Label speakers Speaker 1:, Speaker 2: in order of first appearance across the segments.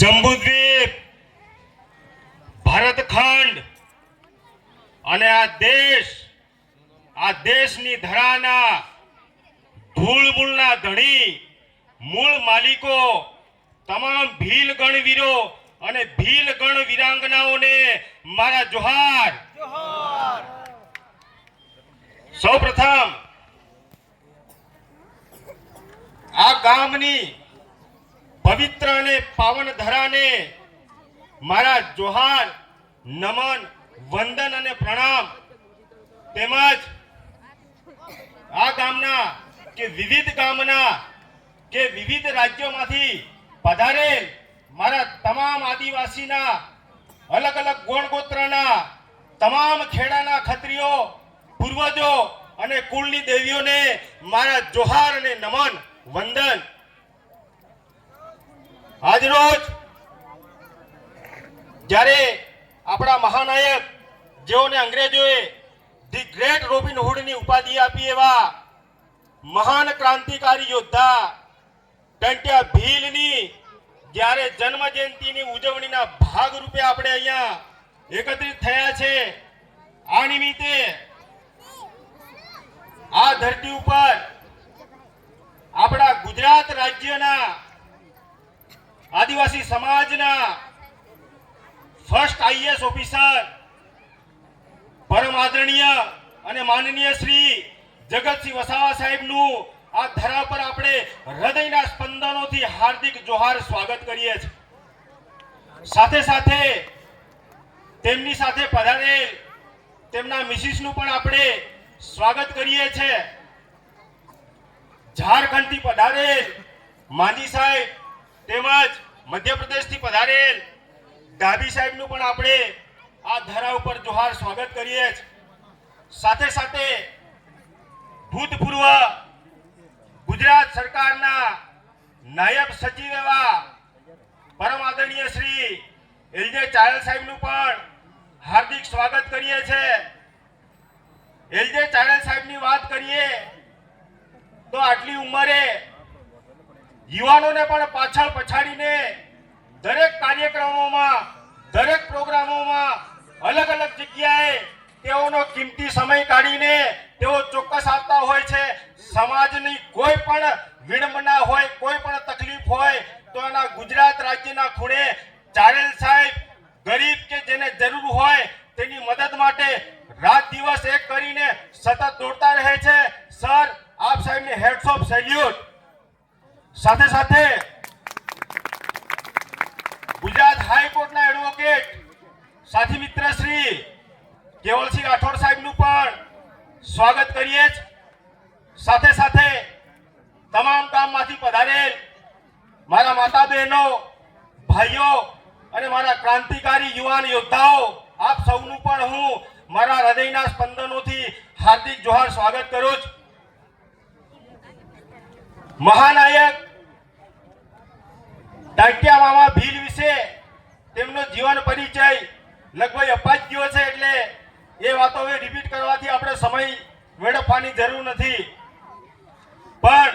Speaker 1: જંબુદ્વીપ ભારતખંડ અને આ દેશ આ દેશની ધરાના ધૂળ મૂળના ધણી મૂળ માલિકો તમામ ભીલ ગણવીરો અને ભીલ ગણ વીરાંગનાઓને મારા જોહાર. સૌ પ્રથમ આ ગામની પવિત્ર અને પાવન ધરાને મારા જોહાર, નમન, વંદન અને પ્રણામ. તેમજ આ ગામના કે વિવિધ ગામના કે વિવિધ રાજ્યોમાંથી પધારેલ મારા તમામ આદિવાસીના અલગ અલગ ગોણ ગોત્રના તમામ ખેડાના ખત્રીઓ, પૂર્વજો અને કુળની દેવીઓને મારા જોહાર અને નમન, વંદન આજરોજ જ્યારે આપણા મહાનાયક, જેઓને અંગ્રેજોએ ધી ગ્રેટ રોબિન હુડની ઉપાધિ આપી એવા મહાન ક્રાંતિકારી યોદ્ધા ટંટ્યા ભીલની જ્યારે જન્મ જયંતિની ઉજવણીના ભાગ રૂપે આપણે અહીંયા એકત્રિત થયા છે. આ નિમિત્તે આ ધરતી ઉપર આપણા ગુજરાત રાજ્યના આદિવાસી સમાજના ફર્સ્ટ આઈએસ ઓફિસર પરમ આદરણીય અને માનનીય શ્રી જગતસિંહ વસાવા સાહેબનું આ ધરા પર આપણે હૃદયના સ્પંદનોથી હાર્દિક જોહાર સ્વાગત કરીએ છીએ. સાથે સાથે તેમની સાથે પધારેલ તેમના મિસિસનું પણ આપણે સ્વાગત કરીએ છીએ. ઝારખંડથી પધારેલ માંજી સાહેબ તેમજ મધ્યપ્રદેશથી પધારેલ ડાબી સાહેબનું પણ આપણે આ ધારા ઉપર જોહાર સ્વાગત કરીએ સાથે સાથે ભૂતપૂર્વ ગુજરાત સરકારના નાયબ સચિવ એવા પરમ આદરણીય શ્રી એલજે ચાયલ સાહેબનું પણ હાર્દિક સ્વાગત કરીએ છીએ એલજે ચાયલ સાહેબની વાત કરીએ તો આટલી ઉંમરે યુવાનોને પણ પાછળ પછાડીને દરેક કાર્યક્રમોમાં, દરેક પ્રોગ્રામોમાં અલગ અલગ જગ્યાએ તેઓનો કિંમતી સમય કાઢીને તેઓ ચોક્કસ આપતા હોય છે. સમાજની કોઈ પણ વિડંબના હોય, કોઈ પણ તકલીફ હોય, તો એના ગુજરાત રાજ્યના ખૂણે ચારેલ સાહેબ ગરીબ કે જેને જરૂર હોય તેની મદદ માટે રાત દિવસ એક કરીને સતત દોડતા રહે છે. સર, આપ સાહેબને હેડ્સ ઓફ સેલ્યુટ સાથે સાથે ગુજરાત હાઈકોર્ટના એડવોકેટ સાથી મિત્ર શ્રી કેવલસિંહ રાઠોડ સાહેબનું પણ સ્વાગત કરીએ સાથે સાથે તમામ ગામમાંથી પધારેલ મારા માતા બહેનો ભાઈઓ અને મારા ક્રાંતિકારી યુવાન યોદ્ધાઓ, આપ સૌનું પણ હું મારા હૃદયના સ્પંદનોથી હાર્દિક જોહાર સ્વાગત કરું છું. મહાનાયક ટાંટિયા મામા ભીલ વિશે તેમનો જીવન પરિચય લગભગ અપાઈ ગયો છે એટલે એ વાતો હવે રિપીટ કરવાથી આપણે સમય વેડફવાની જરૂર નથી. પણ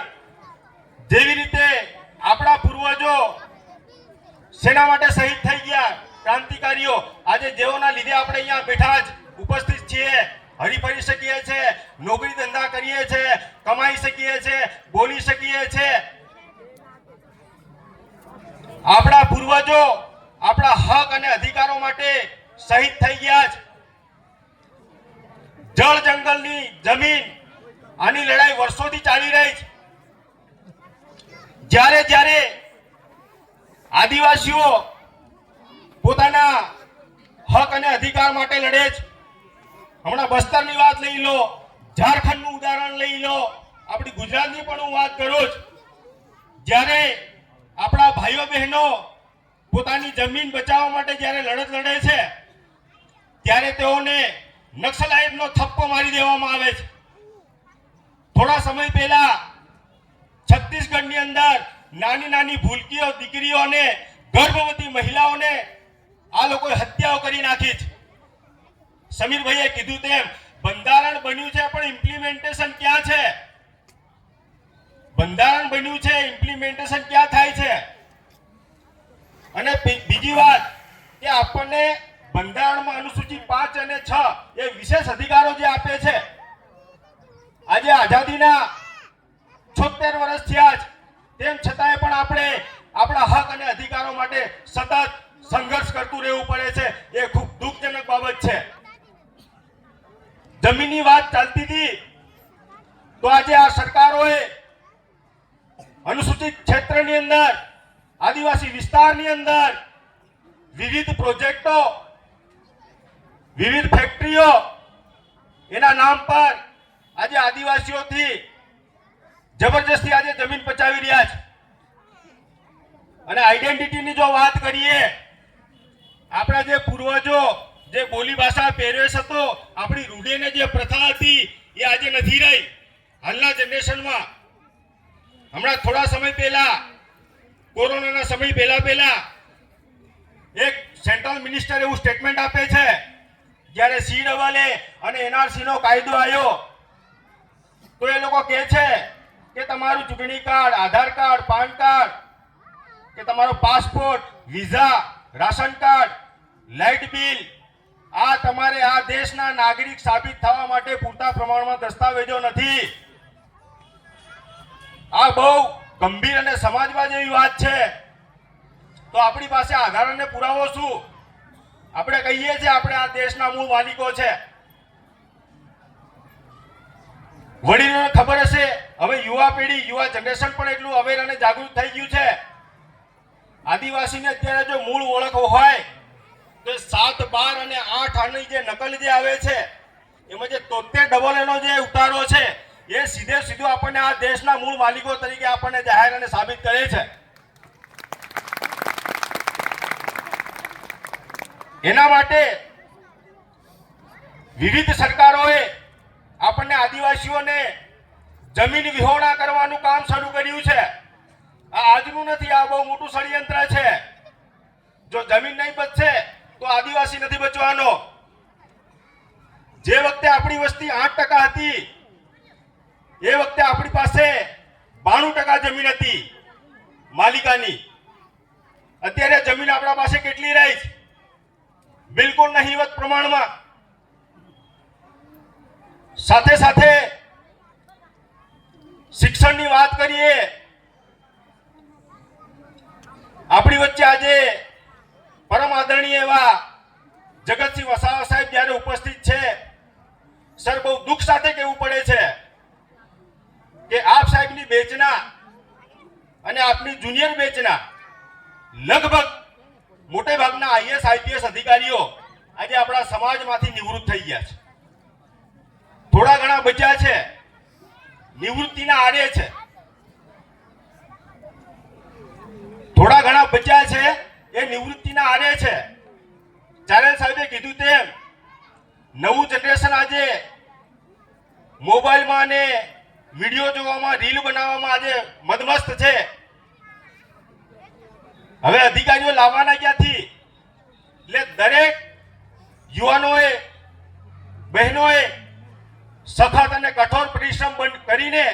Speaker 1: જેવી રીતે આપણા પૂર્વજો શેના માટે શહીદ થઈ ગયા ક્રાંતિકારીઓ, આજે જેઓના લીધે આપણે અહીંયા બેઠા જ ઉપસ્થિત છીએ, હરીફરી શકીએ છીએ નોકરી ધંધા કરીએ છીએ કમાઈ શકીએ છીએ બોલી શકીએ છીએ આપણા પૂર્વજો, આપણા હક અને અધિકારો માટે શહીદ થઈ ગયા છે જળ જંગલની જમીન આની લડાઈ વર્ષોથી ચાલી રહી છે. જ્યારે જ્યારે આદિવાસીઓ પોતાના હક અને અધિકાર માટે લડે છે. હમણાં બસ્તરની વાત લઈ લો, ઝારખંડનું ઉદાહરણ લઈ લો. આપણી ગુજરાતની પણ હું વાત કરું છું. જ્યારે આપણા ભાઈઓ બહેનો પોતાની જમીન બચાવવા માટે જ્યારે લડત લડે છે, ત્યારે તેઓને નક્સલાઇટનો થપ્પો મારી દેવામાં આવે છે. થોડા સમય પહેલા છત્તીસગઢની અંદર નાની નાની ભૂલકીઓ દીકરીઓને ગર્ભવતી મહિલાઓને આ લોકોએ હત્યાઓ કરી નાખી છે. સમીરભાઈએ કીધું તેમ, બંધારણ બન્યું છે, પણ ઇમ્પ્લિમેન્ટેશન ક્યાં છે? બંધારણ બન્યું છે ઇમ્પ્લિમેન્ટેશન ક્યાં થાય છે? અને બીજી વાત કે આપણને બંધારણમાં અનુસૂચિ પાંચ અને છ એ વિશેષ અધિકારો જે આપે છે, આજે આઝાદીના છોતેર વર્ષ થયા જ, તેમ છતાંય પણ આપણે આપણા હક અને અધિકારો માટે સતત સંઘર્ષ કરતું રહેવું પડે છે, એ ખૂબ દુઃખજનક બાબત છે. જમીનની વાત ચાલતી હતી, તો આજે આ સરકારોએ અનુસૂચિત ક્ષેત્રની અંદર, આદિવાસી વિસ્તારની અંદર વિવિધ પ્રોજેક્ટો, વિવિધ ફેક્ટરીઓ, એના નામ પર આજે આદિવાસીઓથી જબરજસ્તી આજે જમીન પચાવી રહ્યા છે. અને આઈડેન્ટિટીની જો વાત કરીએ, આપણા જે પૂર્વજો, જે બોલી ભાષા પહેરવેશ હતો, આપણી રૂઢીને જે પ્રથા હતી, એ આજે નથી રહી. હાલના જનરેશનમાં હમણાં થોડા સમય પહેલા, કોરોનાના સમય પહેલા પહેલા, એક સેન્ટ્રલ મિનિસ્ટર એવું સ્ટેટમેન્ટ આપે છે, જ્યારે સી ડબલ અને એનઆરસી નો કાયદો આવ્યો, તો એ લોકો કહે છે કે તમારું ચૂંટણી card, Aadhaar card, PAN card, કે તમારો passport, visa, ration card, light bill, આ તમારે આ દેશના નાગરિક સાબિત થવા માટે પૂરતા પ્રમાણમાં દસ્તાવેજો નથી. આ બહુ ગંભીર અને સમાજમાં જેવી વાત છે. તો આપણી પાસે આધાર અને પુરાવો શું? આપણે કહીએ છીએ આપણે આ દેશના મૂળ માલિકો છે. વડીલોને ખબર હશે, હવે યુવા પેઢી, યુવા જનરેશન પણ એટલું અવેર અને જાગૃત થઈ ગયું છે. આદિવાસીને અત્યારે જો મૂળ ઓળખ હોય, તો સાત, બાર અને આઠ આની જે નકલ જે આવે છે, એમાં જે તોતેર ડબલ એનો જે ઉતારો છે એ સીધે સીધું આપણને આ દેશના મૂળ માલિકો તરીકે આપણને જાહેર અને સાબિત કરે છે. એના માટે વિવિધ સરકારોએ આપણને આદિવાસીઓને જમીન વિહોણા કરવાનું કામ શરૂ કર્યું છે. આ આજનું નથી, આ બહુ મોટું ષડયંત્ર છે. જો જમીન નહીં બચશે, તો આદિવાસી નથી બચવાનો. જે વખતે આપણી વસ્તી આઠ ટકા હતી એ વખતે આપણી પાસે બાણું ટકા જમીન હતી, માલિકાની. અત્યારે જમીન આપણા પાસે કેટલી રહી છે? બિલકુલ નહીવત પ્રમાણમાં. સાથે સાથે શિક્ષણની વાત કરીએ, આપણી વચ્ચે આજે પરમ આદરણીય એવા જગતસિંહ વસાવા સાહેબ જ્યારે ઉપસ્થિત છે, સર બહુ દુઃખ સાથે કહેવું પડે છે. કે આપ સાહેબની બેચના અને આપની જુનિયર બેચના લગભગ મોટે ભાગના આઈએસ આઈપીએસ અધિકારીઓ આજે આપણા સમાજમાંથી નિવૃત્ત થઈ ગયા છે. થોડા ઘણા બચ્યા છે. નિવૃત્તિના આરે છે. થોડા ઘણા બચ્યા છે એ નિવૃત્તિના આરે છે. ચારેલ સાહેબે કીધું તેમ, નવું જનરેશન આજે મોબાઈલમાં અને વીડિયો જોવામાં, રીલ બનાવવામાં આજે મદમસ્ત છે. હવે અધિકારીઓ લાવવાના ક્યાંથી? એટલે દરેક યુવાનોએ, બહેનોએ સખત અને કઠોર પરિશ્રમ કરીને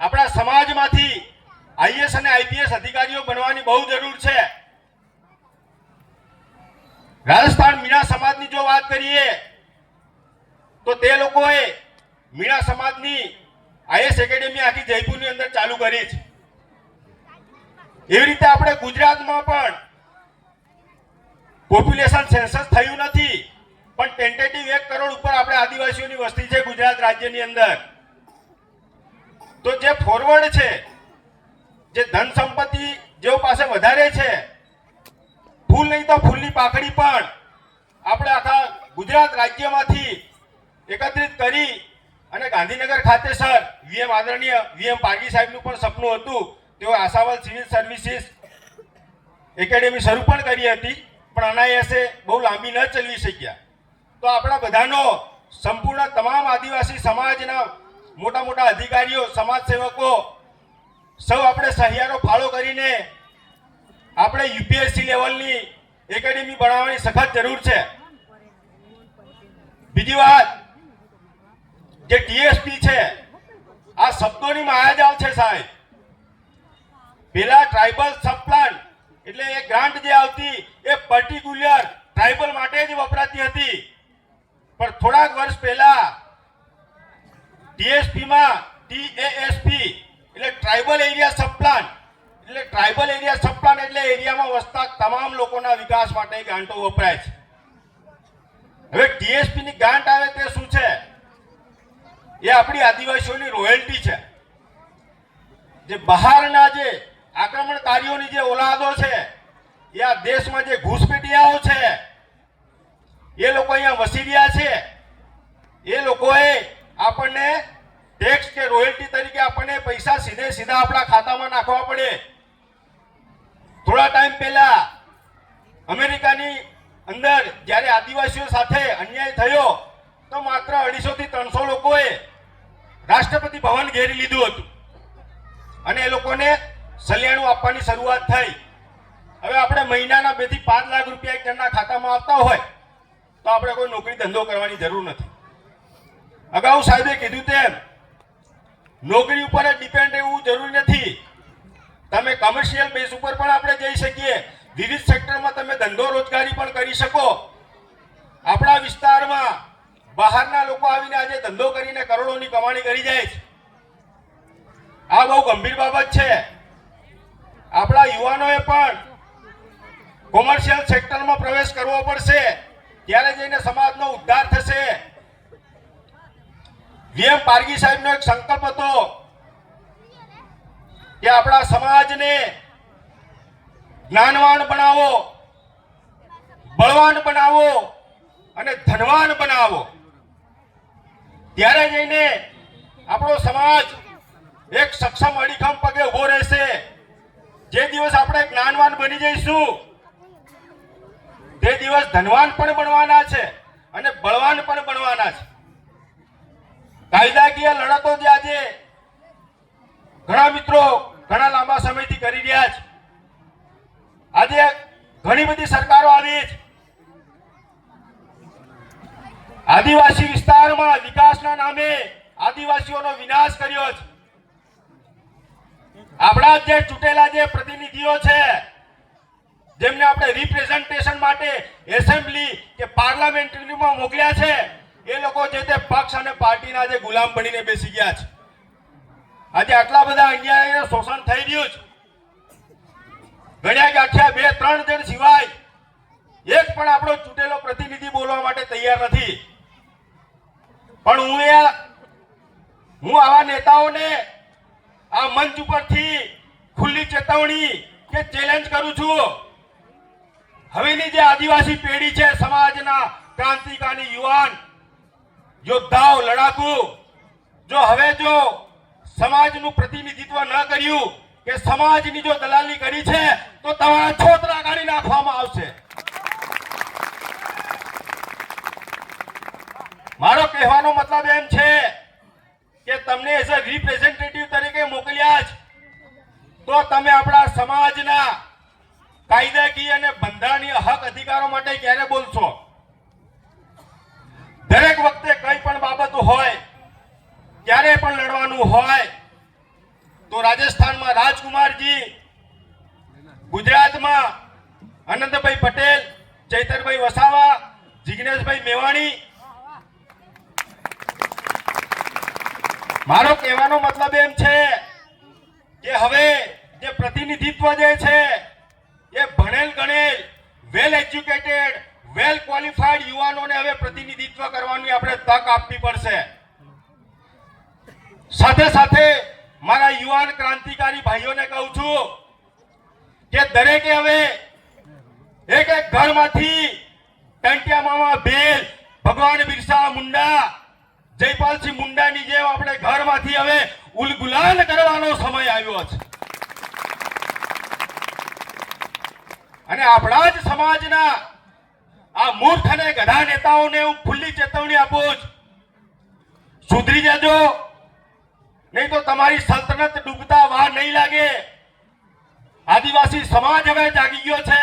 Speaker 1: આપણા સમાજમાંથી આઈએસ અને આઈપીએસ અધિકારીઓ બનવાની બહુ જરૂર છે. રાજસ્થાન મીણા સમાજની જો વાત કરીએ, તો તે લોકોએ મીણા સમાજની આઈએસ એકેડેમી આખી જયપુરની અંદર ચાલુ કરી છે. એવી રીતે આપણે ગુજરાતમાં પણ પોપ્યુલેશન સેન્સસ થયું નથી, પણ ટેન્ટેટિવ એક કરોડ ઉપર આપણે આદિવાસીઓની વસ્તી છે ગુજરાત રાજ્યની અંદર. તો જે ફોરવર્ડ છે, જે ધન સંપત્તિ જેઓ પાસે વધારે છે, ફૂલ નહીં તો ફૂલની પાકડી પણ આપણે આખા ગુજરાત રાજ્યમાંથી એકત્રિત કરી અને ગાંધીનગર ખાતે, સર, વીએમ આદરણીય વીએમ પારગી સાહેબનું પણ સપનું હતું. તેઓ આશાવલ સિવિલ સર્વિસીસ એકેડેમી શરૂ પણ કરી હતી, પણ અનાયાસે બહુ લાંબી ન ચલવી શક્યા. તો આપણા બધાનો સંપૂર્ણ તમામ આદિવાસી સમાજના મોટા મોટા અધિકારીઓ સમાજ સેવકો સૌ આપણે સહિયારો ફાળો કરીને આપણે યુપીએસસી લેવલની એકેડેમી બનાવવાની સખત જરૂર છે. બીજી વાત જે ટીએસપી છે, આ શબ્દોની માયાજાલ છે સાહેબ. પેલા ટ્રાઇબલ સબપ્લાન એટલે એ ગ્રાન્ટ જે આવતી, એ પર્ટિક્યુલર ટ્રાઇબલ માટે જ વપરાતી હતી. પણ થોડાક વર્ષ પહેલા ટીએસપીમાં ટીએએસપી એટલે ટ્રાઇબલ એરિયા સબપ્લાન એટલે ટ્રાઇબલ એરિયા સબપ્લાન એટલે એરિયામાં વસતા તમામ લોકોના વિકાસ માટે ગ્રાન્ટો વપરાય છે. હવે ટીએસપીની ગ્રાન્ટ આવે તે શું છે? એ આપણી આદિવાસીઓની રોયલ્ટી છે. જે બહારના જે આક્રમણકારીઓની જે ઓલાદો છે, એ આ દેશમાં જે ઘૂસપેટિયાઓ છે, એ લોકો અહીંયા વસી રહ્યા છે, એ લોકોએ આપણને ટેક્સ કે રોયલ્ટી તરીકે આપણને પૈસા સીધે સીધા આપણા ખાતામાં નાખવા પડે. થોડા ટાઈમ પહેલા અમેરિકાની અંદર જ્યારે આદિવાસીઓ સાથે અન્યાય થયો, તો માત્ર અઢીસો થી ત્રણસો લોકોએ રાષ્ટ્રપતિ ભવન ઘેરી લીધું હતું. અને એ લોકોને સલિયાણું આપવાની શરૂઆત થઈ. હવે આપણે મહિનાના બેથી પાંચ લાખ રૂપિયા એક જણના ખાતામાં આવતા હોય, તો આપણે કોઈ નોકરી ધંધો કરવાની જરૂર નથી. અગાઉ સાહેબે કીધું તેમ, નોકરી ઉપર જ ડિપેન્ડ રહેવું જરૂરી નથી. તમે કમર્શિયલ બેઝ ઉપર પણ આપણે જઈ શકીએ. વિવિધ સેક્ટરમાં તમે ધંધો રોજગારી પણ કરી શકો. આપણા વિસ્તારમાં બહારના લોકો આવીને આજે ધંધો કરીને કરોડોની કમાણી કરી જાય છે. આ બહુ ગંભીર બાબત છે. આપણા યુવાનોએ પણ કોમર્શિયલ સેક્ટરમાં પ્રવેશ કરવો પડશે. ત્યારે જઈને સમાજનો ઉદ્ધાર થશે. વીએમ પારગી સાહેબનો એક સંકલ્પ હતો કે આપણા સમાજને જ્ઞાનવાન બનાવો, બળવાન બનાવો અને ધનવાન બનાવો. ત્યારે જઈને આપણો સમાજ એક સક્ષમ અડીખમ પગે ઊભો રહેશે. જે દિવસ આપણે જ્ઞાનવાન બની જઈશું, તે દિવસ ધનવાન પણ બનવાના છે અને બળવાન પણ બનવાના છે. કાયદાકીય લડતો જે આજે ઘણા મિત્રો ઘણા લાંબા સમયથી કરી રહ્યા છે. આજે ઘણી બધી સરકારો આવી છે. આદિવાસી વિસ્તારમાં વિકાસના નામે આદિવાસીઓનો વિનાશ કર્યો છે. આપણા જે ચૂંટેલા જે પ્રતિનિધિઓ છે, જેમને આપણે રિપ્રેઝન્ટેશન માટે એસેમ્બલી કે પાર્લામેન્ટરીમાં મોકલ્યા છે, એ લોકો જે તે પક્ષ અને પાર્ટીના જે ગુલામ બનીને બેસી ગયા છે. આજે આટલા બધા અન્યાય શોષણ થઈ રહ્યું છે. ગણ્યા ગાંઠ્યા બે ત્રણ જણ સિવાય એક પણ આપણો ચૂંટેલો પ્રતિનિધિ બોલવા માટે તૈયાર નથી. પણ હું એ હું આવા નેતાઓને આ મંચ ઉપરથી ખુલ્લી ચેતવણી કે ચેલેન્જ કરું છું. હવેની જે આદિવાસી પેઢી છે, સમાજના ક્રાંતિકારી યુવાન, યોદ્ધાઓ, લડાકુ, જો હવે જો સમાજનું પ્રતિનિધિત્વ ન કર્યું કે સમાજની જો દલાલી કરી છે, તો તમારા છોતરા કાઢી નાખવામાં આવશે. મારો કહેવાનો મતલબ એમ છે કે તમને એઝ અ રિપ્રેઝેન્ટેટિવ તરીકે મોકલ્યા જ. તો તમે આપણા સમાજના કાયદાકીય અને બંધારણીય હક અધિકારો માટે ક્યારે બોલશો? દરેક વખતે કઈ પણ બાબત હોય, ક્યારે પણ લડવાનું હોય, તો રાજસ્થાનમાં રાજકુમારજી, ગુજરાતમાં આનંદભાઈ પટેલ, ચૈતરભાઈ વસાવા, જિગ્નેશભાઈ મેવાણી મારો કહેવાનો મતલબ એમ છે કે હવે જે પ્રતિનિધિત્વ જે છે, એ ભણેલ, ગણેલ વેલ એજ્યુકેટેડ વેલ ક્વોલિફાઈડ યુવાનોને હવે પ્રતિનિધિત્વ કરવાની આપણે તક આપવી પડશે. સાથે સાથે મારા યુવાન ક્રાંતિકારી ભાઈઓને કહું છું કે દરેકે હવે એક એક ઘરમાંથી ટંટિયામાં બેલ, ભગવાન બિરસા મુંડા જયપાલસિંહ મુંડાની જેમ આપણે ઘરમાંથી હવે ઉલગુલાન કરવાનો સમય આવ્યો છે. અને આપણા જ સમાજના આ મૂર્ખ અને ગધા નેતાઓને હું ખુલ્લી ચેતવણી આપું સુધરી જજો. નહીં તો તમારી સલ્તનત ડૂબતા વાર નહીં લાગે. આદિવાસી સમાજ હવે જાગી ગયો છે.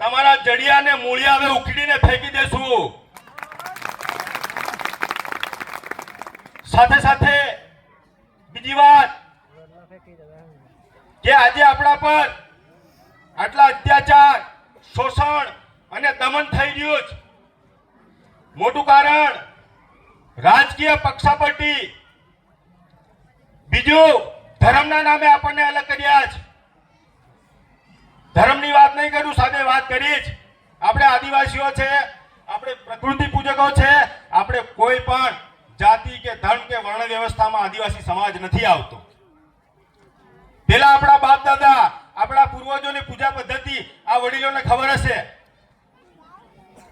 Speaker 1: તમારા જડિયાને મૂળિયા હવે ઉખડીને ફેંકી દેશું. સાથે સાથે બીજી વાત કે આજે આપણા પર આટલા અત્યાચાર, શોષણ અને દમન થઈ રહ્યું છે મોટું કારણ રાજકીય પક્ષાપટ્ટી બીજું ધર્મના નામે આપણને અલગ કર્યા છે ધર્મની વાત નહીં કરું, સાથે વાત કરી જ. આપણે આદિવાસીઓ છે, આપણે પ્રકૃતિ પૂજકો છે, આપણે કોઈ પણ વર્ણ વ્યવસ્થામાં આદિવાસી સમાજ નથી આવતો. પેલા આપણા બાપ દાદા, આપણા પૂર્વજોની પૂજા પદ્ધતિ આ વડીલોને ખબર હશે?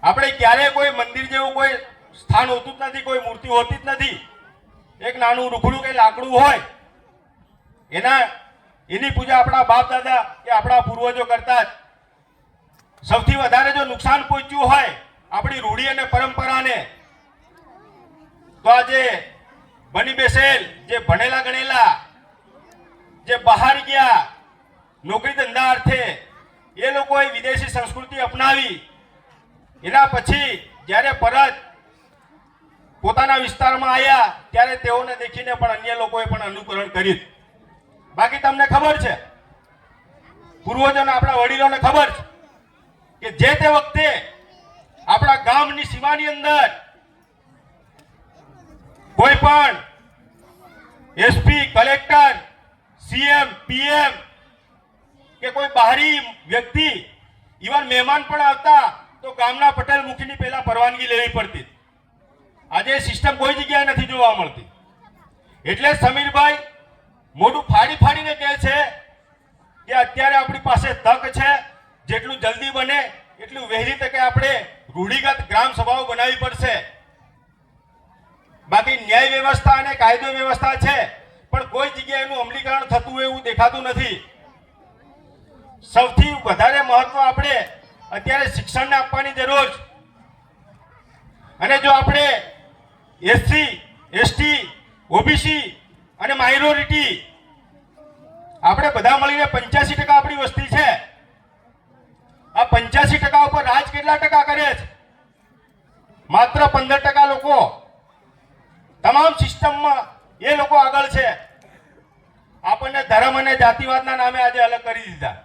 Speaker 1: આપણે ક્યારે કોઈ મંદિર જેવું કોઈ સ્થાન હોતું જ નથી, કોઈ મૂર્તિ હોતી જ નથી. એક નાનું રૂખડું કે લાકડું હોય, એના, એની પૂજા આપણા બાપ દાદા કે આપણા પૂર્વજો કરતા જ. સૌથી વધારે જો નુકસાન પહોંચ્યું હોય આપણી રૂઢી અને પરંપરાને, તો આજે બની બેસેલ. જે ભણેલા ગણેલા, જે બહાર ગયા, નોકરી ધંધા અર્થે, એ લોકોએ વિદેશી સંસ્કૃતિ અપનાવી. એના પછી જ્યારે પરત પોતાના વિસ્તારમાં આવ્યા ત્યારે તેઓને દેખીને પણ અન્ય લોકોએ પણ અનુકરણ કર્યું. બાકી તમને ખબર છે, પૂર્વજોને આપણા વડીલોને ખબર છે, કે જે તે વખતે આપણા ગામની સીમાની અંદર કોઈ પણ એસપી કલેક્ટર સીએમ પીએમ કે કોઈ બહારી વ્યક્તિ ઇવન મહેમાન પણ આવતા, તો ગામના પટેલ મુખીની પહેલા પરવાનગી લેવી પડતી. આજે સિસ્ટમ કોઈ જગ્યાએ નથી જોવા મળતી. એટલે સમીરભાઈ મોઢું ફાડી ફાડીને કહે છે કે અત્યારે આપણી પાસે તક છે, જેટલું જલ્દી બને, એટલું વહેલી તકે આપણે રૂઢિગત ગ્રામ સભાઓ બનાવવી પડશે. બાકી ન્યાય વ્યવસ્થા અને કાયદો વ્યવસ્થા છે, પણ કોઈ જગ્યાએ એનું અમલીકરણ થતું એવું દેખાતું નથી. સૌથી વધારે મહત્વ આપણે અત્યારે શિક્ષણને આપવાની જરૂર અને જો આપણે એસસી, એસટી, ઓબીસી અને માઇનોરિટી, આપણે બધા મળીને પંચ્યાસી ટકા આપણી વસ્તી છે. આ પંચ્યાસી ટકા ઉપર રાજ કેટલા ટકા કરે છે? માત્ર પંદર ટકા લોકો. તમામ સિસ્ટમમાં એ લોકો આગળ છે. આપણને ધર્મ અને જાતિવાદના નામે આજે અલગ કરી દીધા.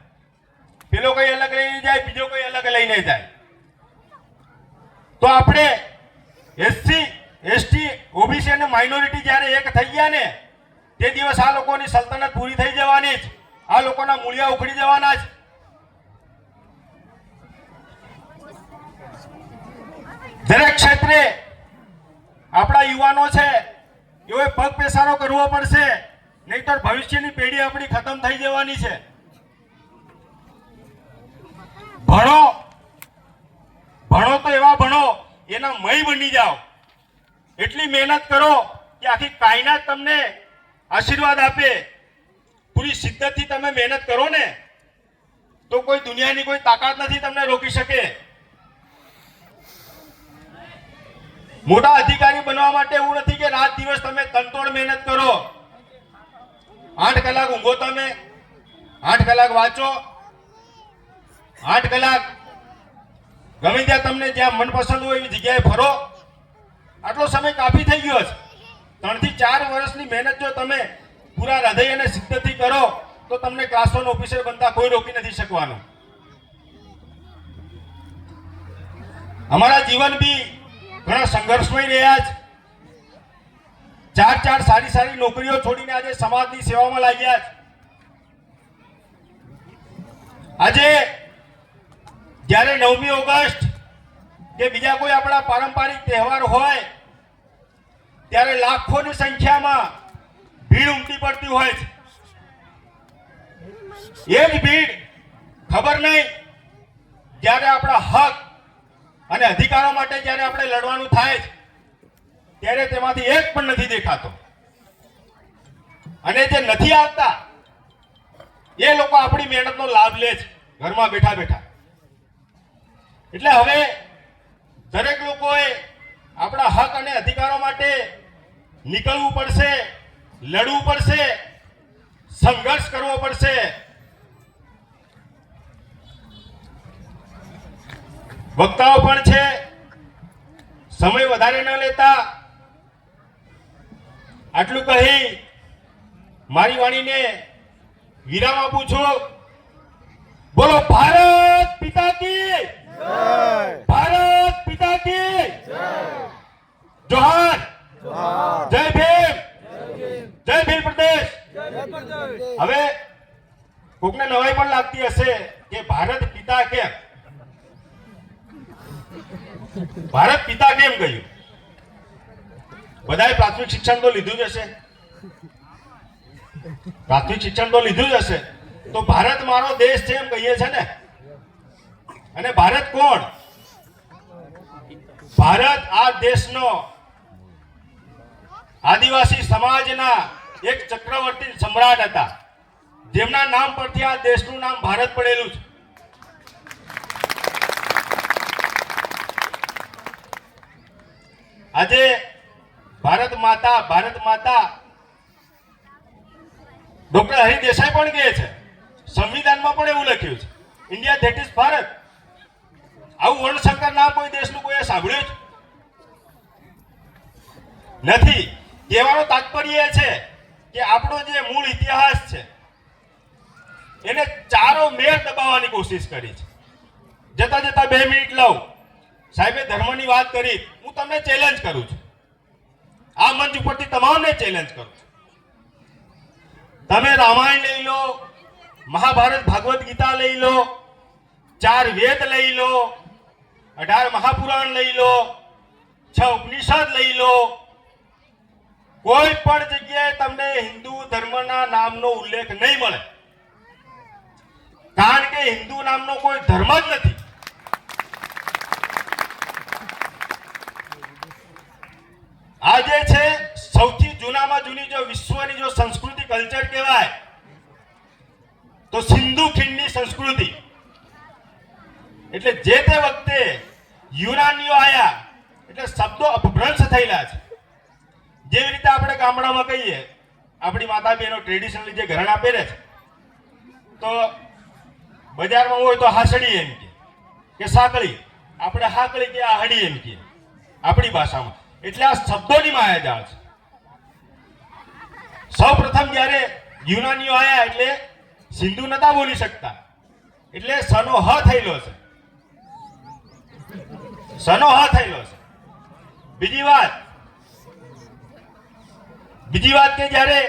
Speaker 1: પેલો કોઈ અલગ લઈને જાય, બીજો કોઈ અલગ લઈને જાય. તો આપણે એસસી, એસટી, ઓબીસી અને માઇનોરિટી જ્યારે એક થઈ ગયા ને, તે દિવસ આ લોકોની સલ્તનત પૂરી થઈ જવાની જ. આ લોકોના મૂળિયા ઉખડી જવાના જ. દરેક ક્ષેત્રે આપણા યુવાનો છે, એઓએ પગ પેસારો કરવો પડશે, નહીતર ભવિષ્યની પેઢી આપણી ખતમ થઈ જવાની છે. ભણો. ભણો તો એવા ભણો, એના મય બની જાઓ. એટલી મહેનત કરો કે આખી કાયનાત તમને આશીર્વાદ આપે. પૂરી શિદ્દતથી તમે મહેનત કરો ને, તો કોઈ દુનિયાની કોઈ તાકાત નથી તમને રોકી શકે. મોટા અધિકારી બનવા માટે એવું નથી કે રાત દિવસ તમે તનતોડ મહેનત કરો. આઠ કલાક ઊંઘો તમે, આઠ કલાક વાંચો, આઠ કલાક ગમે ત્યાં તમને જ્યાં મનપસંદ હોય એવી જગ્યાએ ફરો. આટલો સમય કાફી થઈ ગયો છે. ત્રણથી ચાર વર્ષની મહેનત જો તમે પૂરા હૃદય અને સિદ્ધથી કરો, તો તમને ક્લાસ ઓફિસર બનતા કોઈ રોકી નથી શકવાનું. અમારા જીવન બી ઘણા સંઘર્ષમય રહ્યા છે ચાર ચાર સારી સારી નોકરીઓ છોડીને આજે સમાજની સેવામાં લાગ્યા છે આજે જ્યારે નવમી ઓગસ્ટ કે બીજા કોઈ આપણા પારંપરિક તહેવાર હોય, ત્યારે લાખોની સંખ્યામાં ભીડ ઉમટી પડતી હોય છે. એ જ ભીડ ખબર નહીં. જ્યારે આપણા હક અને અધિકારો માટે જ્યારે આપણે લડવાનું થાય ત્યારે તેમાંથી એક પણ નથી દેખાતો. અને જે નથી આવતા, એ લોકો આપણી મહેનતનો લાભ લે છે, ઘરમાં બેઠા બેઠા. એટલે હવે દરેક લોકોએ આપણા હક અને અધિકારો માટે નીકળવું પડશે, લડવું પડશે, સંઘર્ષ કરવો પડશે. વક્તાઓ પણ છે. સમય વધારે ન લેતા. આટલું કહી મારી વાણીને વિરામ આપું છું. બોલો, ભારત પિતા કી ભારત પિતા કી જોહાર! જય ભીમ! જય ભીમ પ્રદેશ! હવે કોકને નવાઈ પણ લાગતી હશે કે ભારત પિતા કેમ? ભારત પિતા કેમ કહ્યું બધાએ પ્રાથમિક શિક્ષણ તો લીધું જ હશે. પ્રાથમિક શિક્ષણ તો લીધું જ હશે. તો ભારત મારો દેશ છે એમ કહીએ છે ને? અને ભારત કોણ? ભારત આ દેશનો આદિવાસી સમાજના એક ચક્રવર્તી સમ્રાટ હતા. જેમના નામ પરથી આ દેશનું નામ ભારત પડેલું છે. આજે ભારત માતા ભારત માતા ડોક્ટર હરિ દેસાઈ પણ કહે છે. સંવિધાનમાં પણ એવું લખ્યું છે. India that is Bharat. આવું વર્ણશંકર નામ કોઈ દેશનું કોઈએ સાંભળ્યું જ નથી. કહેવાનો તાત્પર્ય એ છે કે આપણો જે મૂળ ઇતિહાસ છે, એને ચારો મેર દબાવવાની કોશિશ કરી છે. જતા જતા બે મિનિટ લઉં. સાહેબે ધર્મની વાત કરી. હું તમને ચેલેન્જ કરું છું. આ મંચ ઉપરથી તમામને ચેલેન્જ કરું છું. તમે રામાયણ લઈ લો, મહાભારત ભાગવત ગીતા લઈ લો, ચાર વેદ લઈ લો, અઢાર મહાપુરાણ લઈ લો, છ ઉપનિષદ લઈ લો. કોઈ પણ જગ્યાએ તમને હિન્દુ ધર્મના નામનો ઉલ્લેખ નહીં મળે. કારણ કે હિન્દુ નામનો કોઈ ધર્મ જ નથી. આ જે છે, સૌથી જૂનામાં જૂની જો વિશ્વની જો સંસ્કૃતિ, કલ્ચર કહેવાય, તો સિંધુ ખીણની સંસ્કૃતિ. એટલે જે તે વખતે યુનાનીઓ આયા, એટલે શબ્દો અપભ્રંશ થયેલા છે. જેવી રીતે આપણે ગામડામાં કહીએ, આપણી માતા બહેનો ટ્રેડિશનલી જે ઘરેણા પહેરે છે, તો બજારમાં હોય તો હાસડી એમ કે કે સાંકળી. આપણે હાકળી કે આહડી એમ કે, આપણી ભાષામાં. એટલે આ શબ્દોની માયાજાળ છે. સૌ પ્રથમ જ્યારે યુનાનીઓ આવ્યા એટલે સિંધુ નતા બોલી શકતા. એટલે સનો હ થયેલો છે. સનો હ થયેલો છે. બીજી વાત. બીજી વાત કે જ્યારે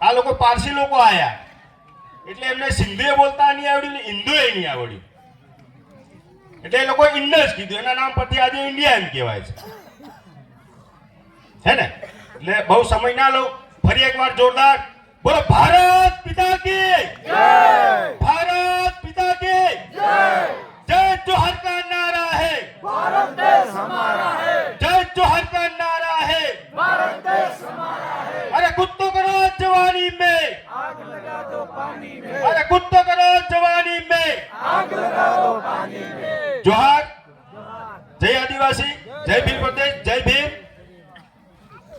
Speaker 1: આ લોકો પારસી લોકો આવ્યા એટલે એમને સિંધુએ બોલતા નહીં આવડ્યું ને હિન્દુએ નહીં આવડ્યું. એટલે એ લોકો ઇન્ડસ કીધું. એના નામ પરથી આજે ઇન્ડિયા એમ કહેવાય છે. હે ને? એટલે બહુ સમય ના લઉં ફરી એકવાર જોરદાર. બોલો ભારત પિતા કે ભારત પિતા કે જય! જોહર કા નારા હે!
Speaker 2: ભારત દેશ હમારા હે!
Speaker 1: જય જોહર કા નારા હે!
Speaker 2: ભારત દેશ હમારા હે!
Speaker 1: અરે કુત્તો કરો જવાની મે!
Speaker 2: આગ લગા દો પાણી મે!
Speaker 1: અરે કુત્તો કરો જવાની મે!
Speaker 2: આગ લગા દો પાણી મે!
Speaker 1: જોહર જય આદિવાસી જય ભીમ પ્રદેશ જય ભીમ!